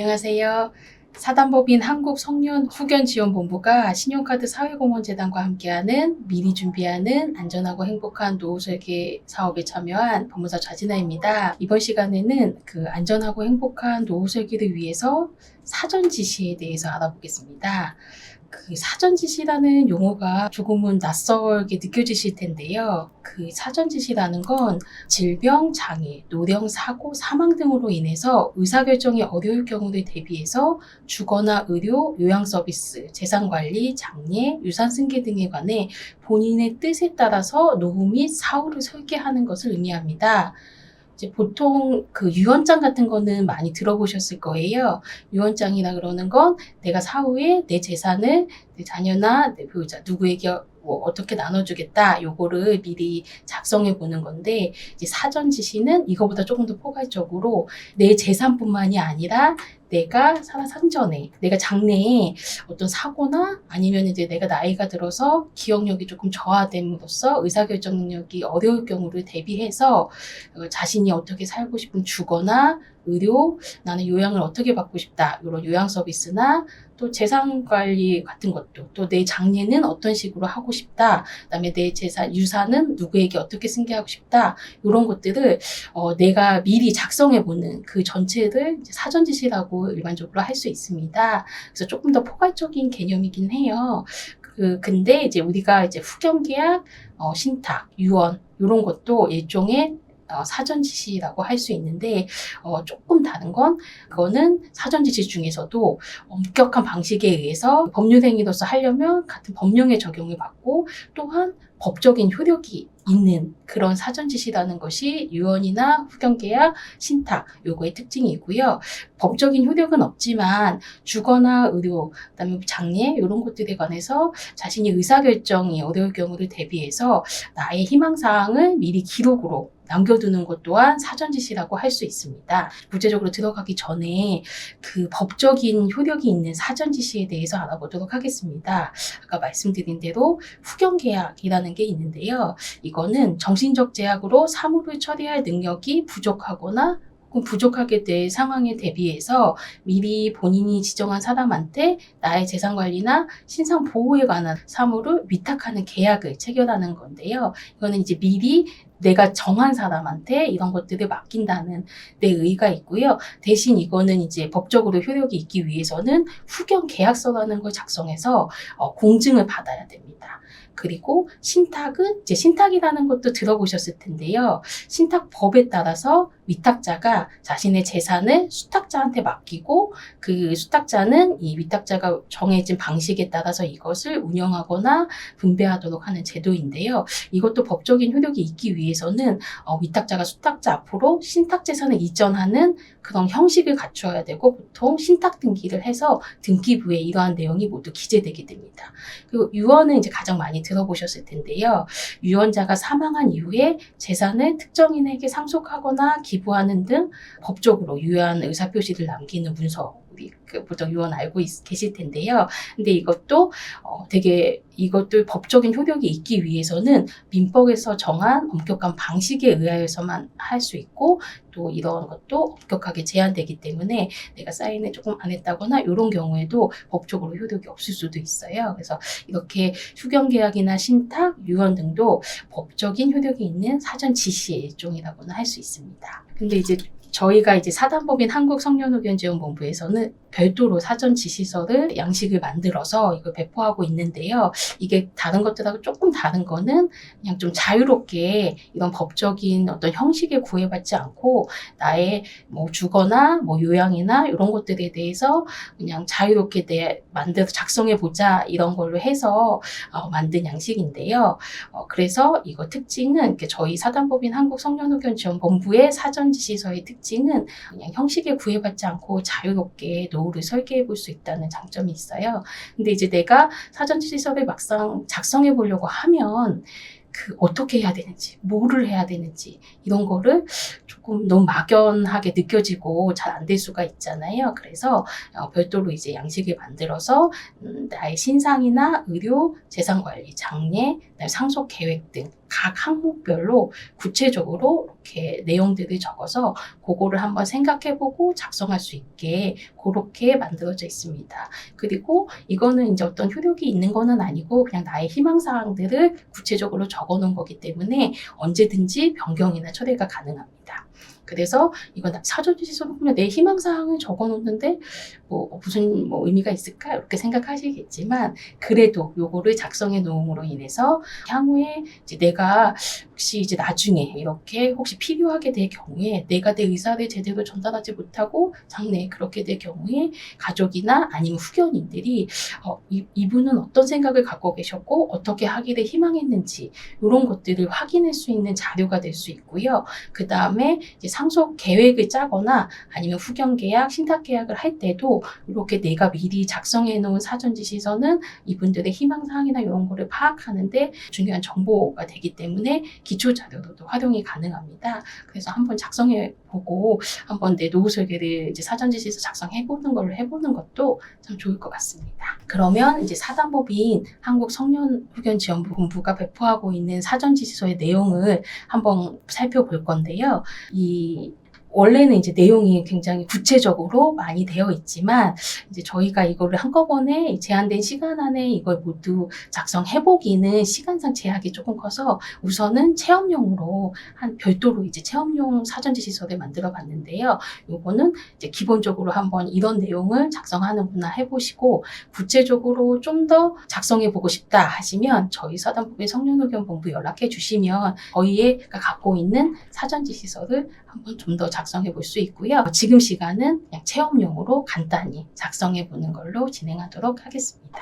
안녕하세요. 사단법인 한국성년후견지원본부가 신용카드 사회공헌재단과 함께하는 미리 준비하는 안전하고 행복한 노후 설계 사업에 참여한 법무사 좌진아입니다. 이번 시간에는 그 안전하고 행복한 노후 설계를 위해서 사전 지시에 대해서 알아보겠습니다. 그 사전 지시라는 용어가 조금은 낯설게 느껴지실 텐데요. 그 사전 지시라는 건 질병, 장애, 노령, 사고, 사망 등으로 인해서 의사결정이 어려울 경우를 대비해서 주거나 의료, 요양 서비스, 재산 관리, 장례, 유산 승계 등에 관해 본인의 뜻에 따라서 노후 및 사후를 설계하는 것을 의미합니다. 이제 보통 그 유언장 같은 거는 많이 들어보셨을 거예요. 유언장이라 그러는 건 내가 사후에 내 재산을 내 자녀나 내 배우자 누구에게 뭐 어떻게 나눠주겠다 요거를 미리 작성해 보는 건데 이제 사전 지시는 이거보다 조금 더 포괄적으로 내 재산뿐만이 아니라 내가 살아 산전에 내가 장래에 어떤 사고나 아니면 이제 내가 나이가 들어서 기억력이 조금 저하됨으로써 의사결정 능력이 어려울 경우를 대비해서 어, 자신이 어떻게 살고 싶은 주거나 의료, 나는 요양을 어떻게 받고 싶다. 이런 요양 서비스나 또 재산 관리 같은 것도 또 내 장례는 어떤 식으로 하고 싶다. 그다음에 내 재산 유산은 누구에게 어떻게 승계하고 싶다. 이런 것들을 어, 내가 미리 작성해 보는 그 전체를 사전 지시라고 일반적으로 할 수 있습니다. 그래서 조금 더 포괄적인 개념이긴 해요. 그 근데 이제 우리가 이제 후견 계약, 어, 신탁, 유언 이런 것도 일종의 어, 사전 지시라고 할 수 있는데 어, 조금 다른 건 그거는 사전 지시 중에서도 엄격한 방식에 의해서 법률 행위로서 하려면 같은 법령의 적용을 받고 또한 법적인 효력이 있는 그런 사전 지시라는 것이 유언이나 후견계약, 신탁 요거의 특징이고요. 법적인 효력은 없지만 주거나 의료, 그다음에 장례 이런 것들에 관해서 자신이 의사결정이 어려울 경우를 대비해서 나의 희망사항을 미리 기록으로 남겨두는 것 또한 사전 지시라고 할 수 있습니다. 구체적으로 들어가기 전에 그 법적인 효력이 있는 사전 지시에 대해서 알아보도록 하겠습니다. 아까 말씀드린 대로 후견 계약이라는 게 있는데요. 이거 는 정신적 제약으로 사무를 처리할 능력이 부족하거나 혹은 부족하게 될 상황에 대비해서 미리 본인이 지정한 사람한테 나의 재산 관리나 신상 보호에 관한 사무를 위탁하는 계약을 체결하는 건데요. 이거는 이제 미리 내가 정한 사람한테 이런 것들을 맡긴다는 내 의가 있고요. 대신 이거는 이제 법적으로 효력이 있기 위해서는 후견 계약서라는 걸 작성해서 어, 공증을 받아야 됩니다. 그리고 신탁은 이제 신탁이라는 것도 들어보셨을 텐데요. 신탁법에 따라서 위탁자가 자신의 재산을 수탁자한테 맡기고 그 수탁자는 이 위탁자가 정해진 방식에 따라서 이것을 운영하거나 분배하도록 하는 제도인데요. 이것도 법적인 효력이 있기 위해서는 어, 위탁자가 수탁자 앞으로 신탁 재산을 이전하는 그런 형식을 갖춰야 되고 보통 신탁 등기를 해서 등기부에 이러한 내용이 모두 기재되게 됩니다. 그리고 유언은 이제 가장 많이 들어보셨을 텐데요. 유언자가 사망한 이후에 재산을 특정인에게 상속하거나 기부하는 등 법적으로 유효한 의사표시를 남기는 문서 그 보통 유언 알고 있, 계실 텐데요. 근데 이것도 어, 되게 이것도 법적인 효력이 있기 위해서는 민법에서 정한 엄격한 방식에 의하여서만 할 수 있고 또 이런 것도 엄격하게 제한되기 때문에 내가 사인을 조금 안 했다거나 이런 경우에도 법적으로 효력이 없을 수도 있어요. 그래서 이렇게 휴경 계약이나 신탁, 유언 등도 법적인 효력이 있는 사전 지시의 일종이라고는 할 수 있습니다. 근데 이제 저희가 이제 사단법인 한국성년의견지원본부에서는 별도로 사전 지시서를 양식을 만들어서 이걸 배포하고 있는데요. 이게 다른 것들하고 조금 다른 거는 그냥 좀 자유롭게 이런 법적인 어떤 형식에 구애받지 않고 나의 뭐 주거나 뭐 요양이나 이런 것들에 대해서 그냥 자유롭게 내 만들어서 작성해 보자 이런 걸로 해서 어, 만든 양식인데요. 어, 그래서 이거 특징은 저희 사단법인 한국 성년의견지원본부의 사전 지시서의 특징은 그냥 형식에 구애받지 않고 자유롭게 노후를 설계해 볼 수 있다는 장점이 있어요. 근데 이제 내가 사전 지시서를 막상 작성해 보려고 하면 그 어떻게 해야 되는지, 뭐를 해야 되는지 이런 거를 조금 너무 막연하게 느껴지고 잘 안 될 수가 있잖아요. 그래서 어, 별도로 이제 양식을 만들어서 음, 나의 신상이나 의료, 재산 관리, 장례, 상속 계획 등 각 항목별로 구체적으로 이렇게 내용들을 적어서 그거를 한번 생각해보고 작성할 수 있게 그렇게 만들어져 있습니다. 그리고 이거는 이제 어떤 효력이 있는 거는 아니고 그냥 나의 희망사항들을 구체적으로 적어 놓은 거기 때문에 언제든지 변경이나 처리가 가능합니다. 그래서 이건 보면 내 희망사항을 적어 놓는데 뭐 무슨 뭐 의미가 있을까 이렇게 생각하시겠지만 그래도 요거를 작성해 놓음으로 인해서 향후에 이제 내가 혹시 이제 나중에 이렇게 혹시 필요하게 될 경우에 내가 내 의사를 제대로 전달하지 못하고 장래에 그렇게 될 경우에 가족이나 아니면 후견인들이 어, 이, 이분은 어떤 생각을 갖고 계셨고 어떻게 하기를 희망했는지 이런 것들을 확인할 수 있는 자료가 될 수 있고요. 그 다음에 이제 상속 계획을 짜거나 아니면 후견 계약, 신탁 계약을 할 때도 이렇게 내가 미리 작성해 놓은 사전 지시서는 이분들의 희망 사항이나 이런 거를 파악하는데 중요한 정보가 되기 때문에 기초 자료로도 활용이 가능합니다. 그래서 한번 작성해 보고 한번 내 노후 설계를 이제 사전 지시서 작성해 보는 걸로 해보는 것도 참 좋을 것 같습니다. 그러면 이제 사단법인 한국 청년 후견 지원부 본부가 배포하고 있는 사전 지시서의 내용을 한번 살펴볼 건데요. 이 원래는 이제 내용이 굉장히 구체적으로 많이 되어 있지만 이제 저희가 이거를 한꺼번에 제한된 시간 안에 이걸 모두 작성해 보기는 시간상 제약이 조금 커서 우선은 체험용으로 한 별도로 이제 체험용 사전 지시서를 만들어 봤는데요. 요거는 이제 기본적으로 한번 이런 내용을 작성하는구나 해 보시고 구체적으로 좀 더 작성해 보고 싶다 하시면 저희 사단법인 성년의견 본부 연락해 주시면 저희가 갖고 있는 사전 지시서를 한번 좀 더 작성해 볼 수 있고요. 지금 시간은 그냥 체험용으로 간단히 작성해 보는 걸로 진행하도록 하겠습니다.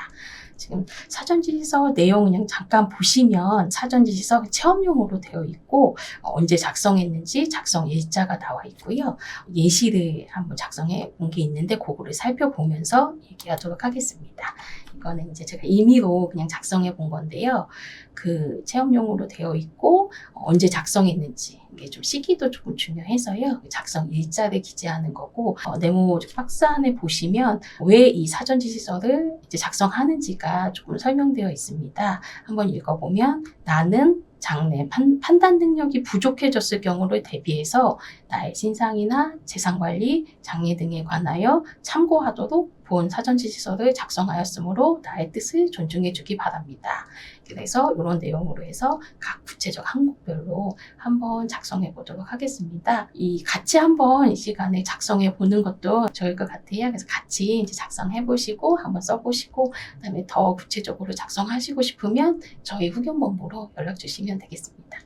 지금 사전지시서 내용 그냥 잠깐 보시면 사전지시서 체험용으로 되어 있고 어, 언제 작성했는지 작성 일자가 나와 있고요. 예시를 한번 작성해 본 게 있는데 그거를 살펴보면서 얘기하도록 하겠습니다. 이거는 이제 제가 임의로 그냥 작성해 본 건데요. 그 체험용으로 되어 있고 어, 언제 작성했는지 이게 좀 시기도 조금 중요해서요. 작성 일자를 기재하는 거고 어, 네모 박스 안에 보시면 왜 이 사전 지시서를 이제 작성하는지가 조금 설명되어 있습니다. 한번 읽어보면 나는 장래 판, 판단 능력이 부족해졌을 경우를 대비해서 나의 신상이나 재산 관리, 장애 등에 관하여 참고하도록 본 사전 지시서를 작성하였으므로 나의 뜻을 존중해 주기 바랍니다. 그래서 이런 내용으로 해서 각 구체적 항목별로 한번 작성해 보도록 하겠습니다. 이 같이 한번 이 시간에 작성해 보는 것도 좋을 것 같아요. 그래서 같이 이제 작성해 보시고 한번 써 보시고 그다음에 더 구체적으로 작성하시고 싶으면 저희 후견본부로 연락 주시면 되겠습니다.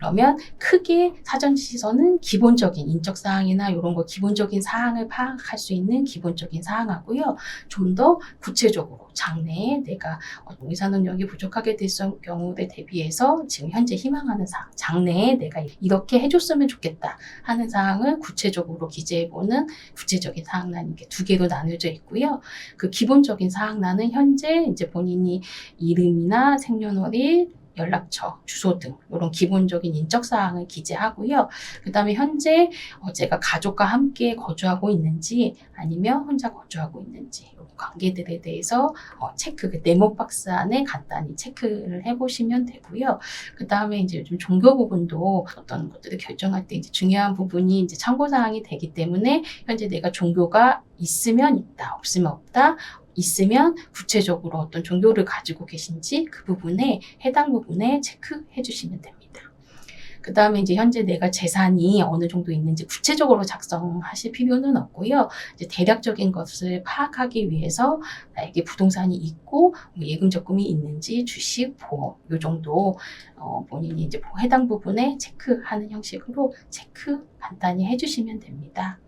그러면 크게 사전 지시서는 기본적인 인적 사항이나 이런 거 기본적인 사항을 파악할 수 있는 기본적인 사항하고요. 좀 더 구체적으로 장래에 내가 의사 능력이 부족하게 될 경우에 대비해서 지금 현재 희망하는 사항, 장래에 내가 이렇게 해줬으면 좋겠다 하는 사항을 구체적으로 기재해보는 구체적인 사항란이 이렇게 두 개로 나눠져 있고요. 그 기본적인 사항란은 현재 이제 본인이 이름이나 생년월일 연락처, 주소 등 이런 기본적인 인적 사항을 기재하고요. 그다음에 현재 어, 제가 가족과 함께 거주하고 있는지 아니면 혼자 거주하고 있는지 관계들에 대해서 어, 체크, 그 네모 박스 안에 간단히 체크를 해보시면 되고요. 그 다음에 이제 요즘 종교 부분도 어떤 것들을 결정할 때 이제 중요한 부분이 이제 참고 사항이 되기 때문에 현재 내가 종교가 있으면 있다, 없으면 없다, 있으면 구체적으로 어떤 종교를 가지고 계신지 그 부분에 해당 부분에 체크해 주시면 됩니다. 그 다음에 이제 현재 내가 재산이 어느 정도 있는지 구체적으로 작성하실 필요는 없고요. 이제 대략적인 것을 파악하기 위해서 나에게 부동산이 있고 뭐 예금 적금이 있는지 주식, 보험 요 정도 어, 본인이 이제 해당 부분에 체크하는 형식으로 체크 간단히 해주시면 됩니다.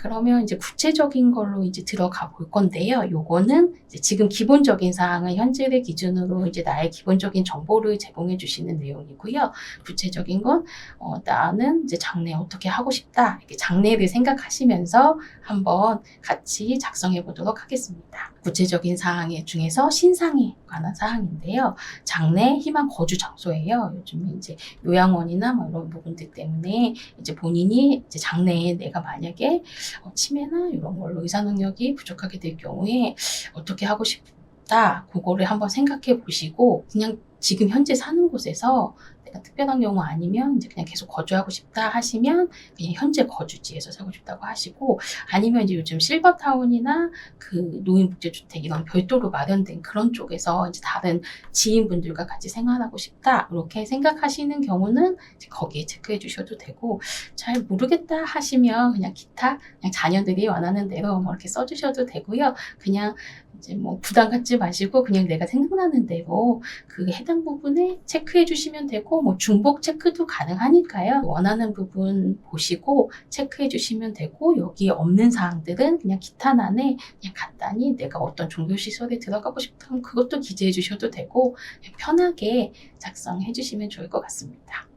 그러면 이제 구체적인 걸로 이제 들어가 볼 건데요. 요거는 지금 기본적인 사항은 현재를 기준으로 이제 나의 기본적인 정보를 제공해 주시는 내용이고요. 구체적인 건 어, 나는 이제 장래 어떻게 하고 싶다. 이렇게 장래를 생각하시면서 한번 같이 작성해 보도록 하겠습니다. 구체적인 사항 중에서 신상에 관한 사항인데요. 장래 희망 거주 장소예요. 요즘에 이제 요양원이나 뭐 이런 부분들 때문에 이제 본인이 이제 장래에 내가 만약에 어, 치매나 이런 걸로 의사 능력이 부족하게 될 경우에 어떻게 하고 싶다 그거를 한번 생각해 보시고 그냥 지금 현재 사는 곳에서 내가 특별한 경우 아니면 이제 그냥 계속 거주하고 싶다 하시면 그냥 현재 거주지에서 살고 싶다고 하시고 아니면 이제 요즘 실버타운이나 그 노인복지주택 이런 별도로 마련된 그런 쪽에서 이제 다른 지인분들과 같이 생활하고 싶다 이렇게 생각하시는 경우는 거기에 체크해 주셔도 되고 잘 모르겠다 하시면 그냥 기타 그냥 자녀들이 원하는 대로 뭐 이렇게 써주셔도 되고요. 그냥 이제 뭐 부담 갖지 마시고 그냥 내가 생각나는 대로 그 해당 부분에 체크해 주시면 되고 뭐 중복 체크도 가능하니까요. 원하는 부분 보시고 체크해 주시면 되고 여기에 없는 사항들은 그냥 기탄안에 그냥 간단히 내가 어떤 종교 시설에 들어가고 싶다면 그것도 기재해 주셔도 되고 편하게 작성해 주시면 좋을 것 같습니다.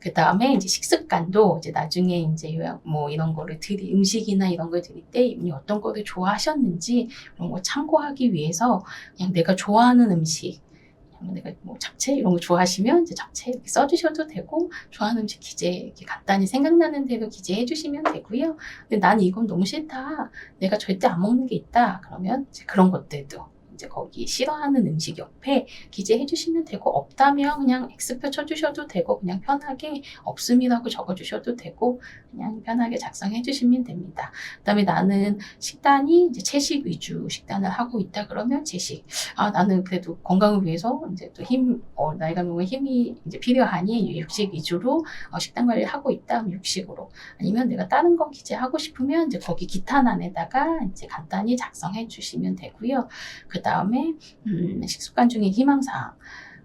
그 다음에 이제 식습관도 이제 나중에 이제 뭐 이런 거를 드리 음식이나 이런 걸 드릴 때 이분이 어떤 거를 좋아하셨는지 이런 거 참고하기 위해서 그냥 내가 좋아하는 음식 내가 뭐 잡채 이런 거 좋아하시면 이제 잡채 이렇게 써주셔도 되고 좋아하는 음식 기재 이렇게 간단히 생각나는 대로 기재해 주시면 되고요. 근데 나는 이건 너무 싫다. 내가 절대 안 먹는 게 있다. 그러면 이제 그런 것들도 이제 거기 싫어하는 음식 옆에 기재해 주시면 되고 없다면 그냥 X표 쳐주셔도 되고 그냥 편하게 없음이라고 적어주셔도 되고 그냥 편하게 작성해 주시면 됩니다. 그 다음에 나는 식단이 이제 채식 위주 식단을 하고 있다 그러면 채식. 아 나는 그래도 건강을 위해서 이제 또 힘 어, 나이가 먹으면 힘이 이제 필요하니 육식 위주로 어, 식단 관리를 하고 있다 육식으로 아니면 내가 다른 거 기재하고 싶으면 이제 거기 기탄 안에다가 이제 간단히 작성해 주시면 되고요. 그 다음 에 음, 식습관 중에 희망사항.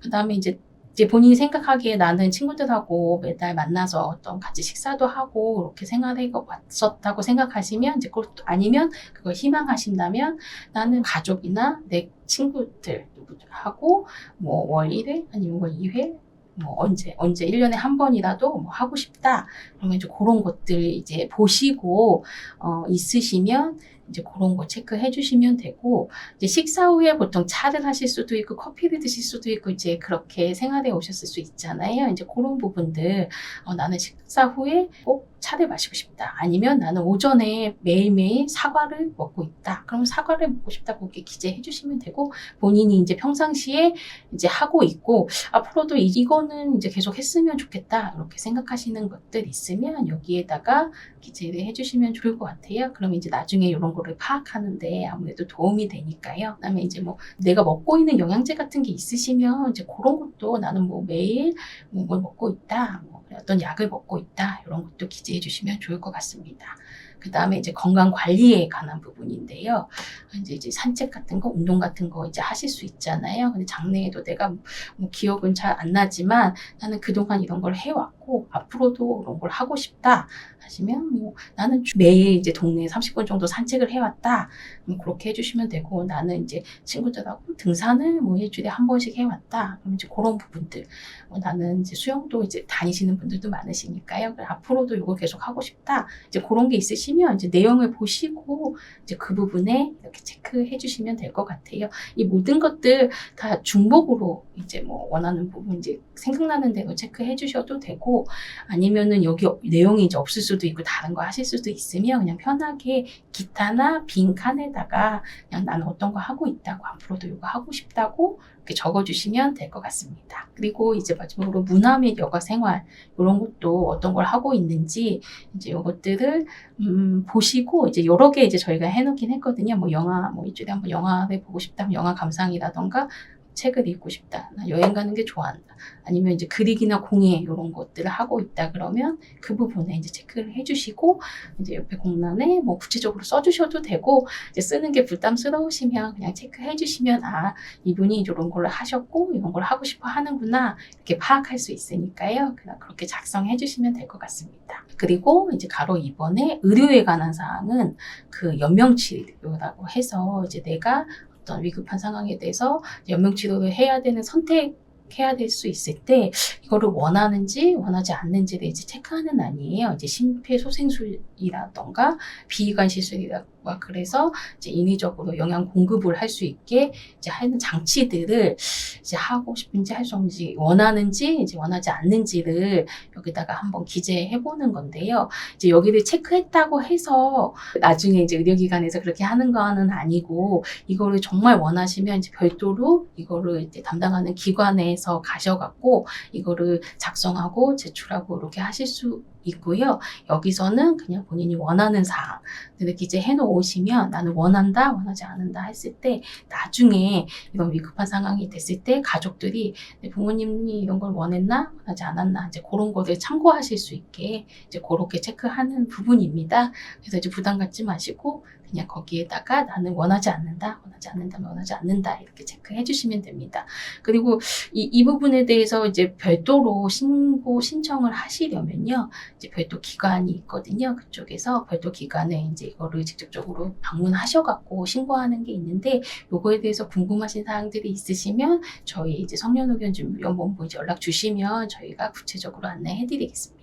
그 다음에 이제 이제 본인이 생각하기에 나는 친구들하고 매달 만나서 어떤 같이 식사도 하고 이렇게 생활해 왔었다고 생각하시면 이제 그것도 아니면 그걸 희망하신다면 나는 가족이나 내 친구들 하고 뭐 월 1회 아니면 월 2회 뭐 언제 언제 1년에 한 번이라도 뭐 하고 싶다. 그러면 이제 그런 것들 이제 보시고 어 있으시면 이제 그런 거 체크해 주시면 되고 이제 식사 후에 보통 차를 하실 수도 있고 커피를 드실 수도 있고 이제 그렇게 생활해 오셨을 수 있잖아요. 이제 그런 부분들 어, 나는 식사 후에 꼭 차를 마시고 싶다. 아니면 나는 오전에 매일매일 사과를 먹고 있다. 그러면 사과를 먹고 싶다. 그렇게 기재해 주시면 되고 본인이 이제 평상시에 이제 하고 있고 앞으로도 이- 이거는 이제 계속 했으면 좋겠다. 이렇게 생각하시는 것들 있으면 여기에다가 기재를 해 주시면 좋을 것 같아요. 그러면 이제 나중에 이런 거를 파악하는데 아무래도 도움이 되니까요. 그다음에 이제 뭐 내가 먹고 있는 영양제 같은 게 있으시면 이제 그런 것도 나는 뭐 매일 뭐뭘 먹고 있다, 뭐 어떤 약을 먹고 있다 이런 것도 기재해 주시면 좋을 것 같습니다. 그 다음에 이제 건강 관리에 관한 부분인데요. 이제 이제 산책 같은 거, 운동 같은 거 이제 하실 수 있잖아요. 근데 장래에도 내가 뭐 기억은 잘 안 나지만 나는 그동안 이런 걸 해왔고 앞으로도 이런 걸 하고 싶다 하시면 뭐 나는 주- 매일 이제 동네에 30분 정도 산책을 해왔다. 뭐 그렇게 해주시면 되고 나는 이제 친구들하고 등산을 뭐 일주일에 한 번씩 해왔다. 그럼 이제 그런 부분들. 뭐 나는 이제 수영도 이제 다니시는 분들도 많으시니까요. 앞으로도 이거 계속 하고 싶다. 이제 그런 게 있으시면 이제 내용을 보시고 이제 그 부분에 이렇게 체크해 주시면 될 것 같아요. 이 모든 것들 다 중복으로 이제 뭐 원하는 부분 이제 생각나는 대로 체크해 주셔도 되고 아니면은 여기 내용이 이제 없을 수도 있고 다른 거 하실 수도 있으면 그냥 편하게 기타나 빈 칸에다가 그냥 나는 어떤 거 하고 있다고 앞으로도 이거 하고 싶다고 이렇게 적어주시면 될 것 같습니다. 그리고 이제 마지막으로 문화 및 여가 생활 이런 것도 어떤 걸 하고 있는지 이제 이것들을 음, 보시고 이제 여러 개 이제 저희가 해놓긴 했거든요. 뭐 영화 뭐 일주일에 한번 영화를 보고 싶다면 영화 감상이라던가 책을 읽고 싶다. 나 여행 가는 게 좋아한다. 아니면 이제 그리기나 공예 이런 것들을 하고 있다 그러면 그 부분에 이제 체크를 해주시고 이제 옆에 공란에 뭐 구체적으로 써주셔도 되고 이제 쓰는 게 부담스러우시면 그냥 체크해 주시면 아 이분이 이런 걸 하셨고 이런 걸 하고 싶어 하는구나 이렇게 파악할 수 있으니까요. 그냥 그렇게 작성해 주시면 될 것 같습니다. 그리고 이제 가로 2번에 의료에 관한 사항은 그 연명치료라고 해서 이제 내가 어떤 위급한 상황에 대해서 연명 치료를 해야 되는 선택 해야 될 수 있을 때 이거를 원하는지 원하지 않는지를 이제 체크하는 아니에요. 이제 심폐소생술이라던가 비이관 시술이라 막 그래서 이제 인위적으로 영양 공급을 할 수 있게 이제 하는 장치들을 이제 하고 싶은지 할 수 없는지 원하는지 이제 원하지 않는지를 여기다가 한번 기재해 보는 건데요. 이제 여기를 체크했다고 해서 나중에 이제 의료기관에서 그렇게 하는 거는 아니고 이거를 정말 원하시면 이제 별도로 이거를 이제 담당하는 기관에서 가셔갖고 이거를 작성하고 제출하고 이렇게 하실 수 있고요. 여기서는 그냥 본인이 원하는 사항 이렇게 이제 해놓으시면 나는 원한다, 원하지 않는다 했을 때 나중에 이런 위급한 상황이 됐을 때 가족들이 내 부모님이 이런 걸 원했나, 원하지 않았나 이제 그런 거를 참고하실 수 있게 이제 그렇게 체크하는 부분입니다. 그래서 이제 부담 갖지 마시고 그냥 거기에다가 나는 원하지 않는다, 원하지 않는다면 원하지 않는다 이렇게 체크해 주시면 됩니다. 그리고 이, 이 부분에 대해서 이제 별도로 신고 신청을 하시려면요. 이제 별도 기관이 있거든요. 그쪽에서 별도 기관에 이제 이거를 직접적으로 방문하셔갖고 신고하는 게 있는데 요거에 대해서 궁금하신 사항들이 있으시면 저희 이제 성년의견준비연본부 이제 연락 주시면 저희가 구체적으로 안내해 드리겠습니다.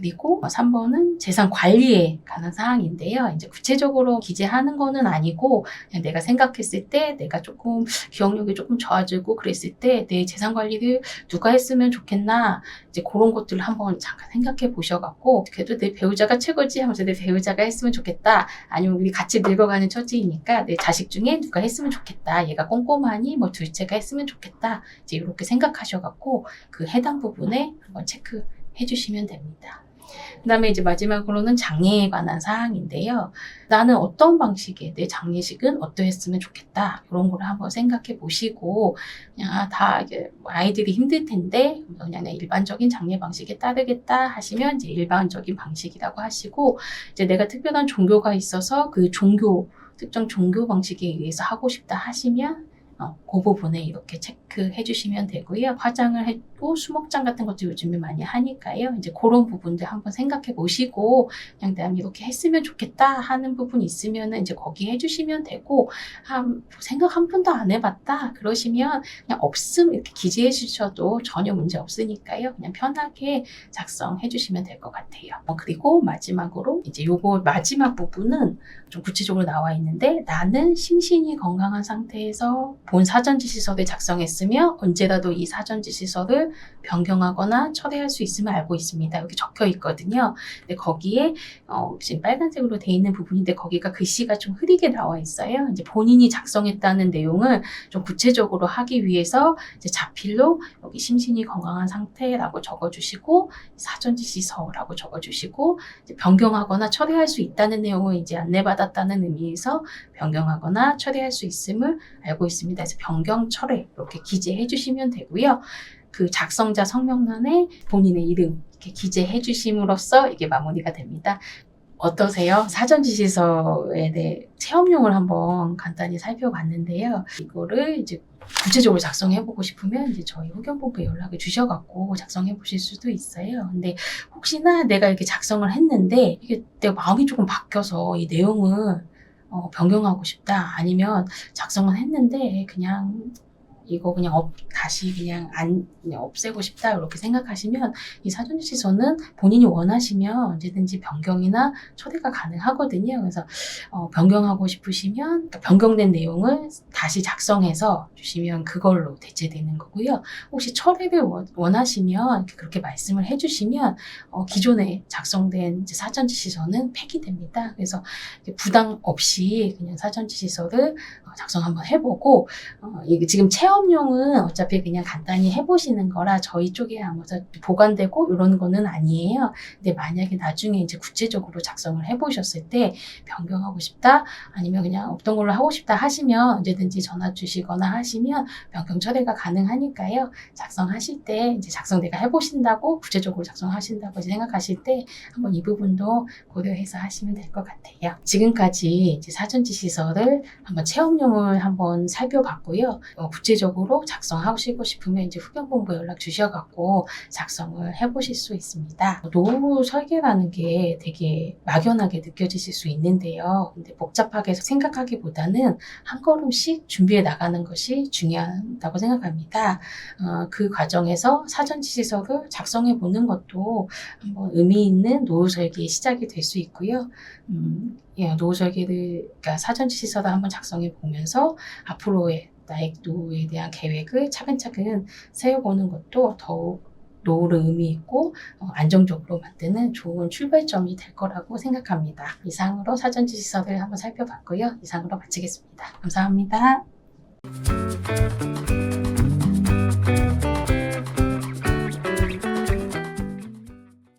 그리고 3번은 재산 관리에 관한 사항인데요. 이제 구체적으로 기재하는 거는 아니고 그냥 내가 생각했을 때 내가 조금 기억력이 조금 좋아지고 그랬을 때 내 재산 관리를 누가 했으면 좋겠나 이제 그런 것들을 한번 잠깐 생각해 보셔갖고 그래도 내 배우자가 최고지 하면서 내 배우자가 했으면 좋겠다 아니면 우리 같이 늙어가는 처지이니까 내 자식 중에 누가 했으면 좋겠다 얘가 꼼꼼하니 뭐 둘째가 했으면 좋겠다 이제 이렇게 생각하셔갖고 그 해당 부분에 한번 체크해 주시면 됩니다. 그 다음에 이제 마지막으로는 장례에 관한 사항인데요. 나는 어떤 방식의 내 장례식은 어떠했으면 좋겠다. 이런 거를 한번 생각해 보시고, 그냥 아, 다 이게 아이들이 힘들 텐데, 그냥 내 일반적인 장례 방식에 따르겠다 하시면 이제 일반적인 방식이라고 하시고, 이제 내가 특별한 종교가 있어서 그 종교, 특정 종교 방식에 의해서 하고 싶다 하시면 어, 그 부분에 이렇게 체크해 주시면 되고요. 화장을 했고 수목장 같은 것도 요즘에 많이 하니까요. 이제 그런 부분들 한번 생각해 보시고 그냥 내가 이렇게 했으면 좋겠다 하는 부분 있으면은 이제 거기 해주시면 되고 한 생각 한 번도 안 해봤다 그러시면 그냥 없음 이렇게 기재해 주셔도 전혀 문제 없으니까요. 그냥 편하게 작성해 주시면 될 것 같아요. 어, 그리고 마지막으로 이제 요거 마지막 부분은 좀 구체적으로 나와 있는데 나는 심신이 건강한 상태에서 본 사전지시서를 작성했으며 언제라도 이 사전지시서를 변경하거나 철회할 수 있음을 알고 있습니다. 여기 적혀 있거든요. 근데 거기에 어, 지금 빨간색으로 돼 있는 부분인데 거기가 글씨가 좀 흐리게 나와 있어요. 이제 본인이 작성했다는 내용을 좀 구체적으로 하기 위해서 이제 자필로 여기 심신이 건강한 상태라고 적어주시고 사전지시서라고 적어주시고 이제 변경하거나 처리할 수 있다는 내용을 이제 안내받았다는 의미에서 변경하거나 처리할 수 있음을 알고 있습니다. 그래서 변경 철회 이렇게 기재해 주시면 되고요. 그 작성자 성명란에 본인의 이름 이렇게 기재해 주심으로써 이게 마무리가 됩니다. 어떠세요? 사전 지시서에 대해 체험용을 한번 간단히 살펴봤는데요. 이거를 이제 구체적으로 작성해보고 싶으면 이제 저희 후견본부에 연락을 주셔갖고 작성해보실 수도 있어요. 근데 혹시나 내가 이렇게 작성을 했는데 이게 내가 마음이 조금 바뀌어서 이 내용을 어, 변경하고 싶다. 아니면 작성은 했는데 그냥 이거 그냥 업, 다시 그냥 안 그냥 없애고 싶다 이렇게 생각하시면 이 사전지시서는 본인이 원하시면 언제든지 변경이나 초대가 가능하거든요. 그래서 어, 변경하고 싶으시면 변경된 내용을 다시 작성해서 주시면 그걸로 대체되는 거고요. 혹시 철회를 원- 원하시면 그렇게 말씀을 해주시면 어, 기존에 작성된 이제 사전 지시서는 폐기됩니다. 그래서 부담 없이 그냥 사전 지시서를 어, 작성 한번 해보고 어, 지금 체험 용은 어차피 그냥 간단히 해보시는 거라 저희 쪽에 아무서 보관되고 이런 거는 아니에요. 근데 만약에 나중에 이제 구체적으로 작성을 해보셨을 때 변경하고 싶다 아니면 그냥 없던 걸로 하고 싶다 하시면 언제든지 전화 주시거나 하시면 변경 처리가 가능하니까요. 작성하실 때 이제 작성 내가 해보신다고 구체적으로 작성하신다고 생각하실 때 한번 이 부분도 고려해서 하시면 될 것 같아요. 지금까지 이제 사전지시서를 한번 체험용을 한번 살펴봤고요. 어, 구체적으로 개인적으로 작성하시고 싶으면 이제 후견본부 연락 주셔갖고 작성을 해보실 수 있습니다. 노후 설계라는 게 되게 막연하게 느껴지실 수 있는데요. 근데 복잡하게 생각하기보다는 한 걸음씩 준비해 나가는 것이 중요하다고 생각합니다. 어, 그 과정에서 사전 지시서를 작성해 보는 것도 한번 의미 있는 노후 설계의 시작이 될 수 있고요. 음, 예, 노후 설계를 그러니까 사전 지시서를 한번 작성해 보면서 앞으로의 노후에 대한 계획을 차근차근 세워보는 것도 더욱 노후를 의미 있고 어, 안정적으로 만드는 좋은 출발점이 될 거라고 생각합니다. 이상으로 사전 지시서를 한번 살펴봤고요. 이상으로 마치겠습니다. 감사합니다.